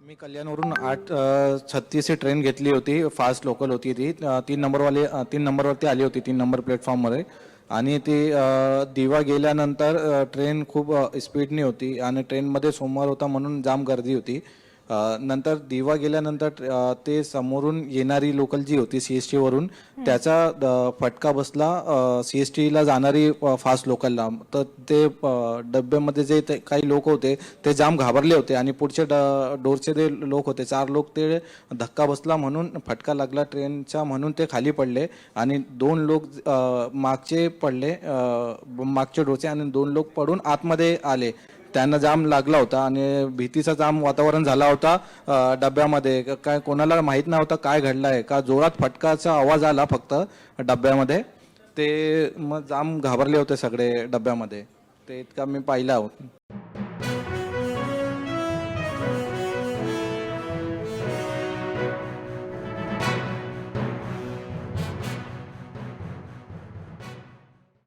मी कल्याणवरून आठ छत्तीस छत्तीसची ट्रेन घेतली होती फास्ट लोकल होती अ, तीन नंबरवाली अ, तीन नंबरवरती आली होती तीन नंबर प्लेटफॉर्म प्लॅटफॉर्ममध्ये आणि ती दिवा गेल्यानंतर ट्रेन खूप स्पीडनी होती आणि ट्रेनमध्ये सोमवार होता म्हणून जाम गर्दी होती. नंतर दिवा गेल्यानंतर ते समोरून येणारी लोकल जी होती सी एस टीवरून त्याचा फटका बसला सी एस टीला जाणारी फास्ट लोकलला तर ते डब्यामध्ये जे काही लोक होते ते जाम घाबरले होते आणि पुढचे डोरचे जे लोक होते चार लोक ते धक्का बसला म्हणून फटका लागला ट्रेनचा म्हणून ते खाली पडले आणि दोन लोक मागचे पडले मागचे डोरचे आणि दोन लोक पडून आतमध्ये आले. त्यांना जाम लागला होता आणि भीतीचा जाम वातावरण झाला होता डब्यामध्ये. काय कोणाला माहीत नव्हतं काय घडलं आहे का जोरात फटकाचा आवाज आला फक्त डब्यामध्ये? ते मग जाम घाबरले होते सगळे डब्यामध्ये. ते इतका मी पाहिला.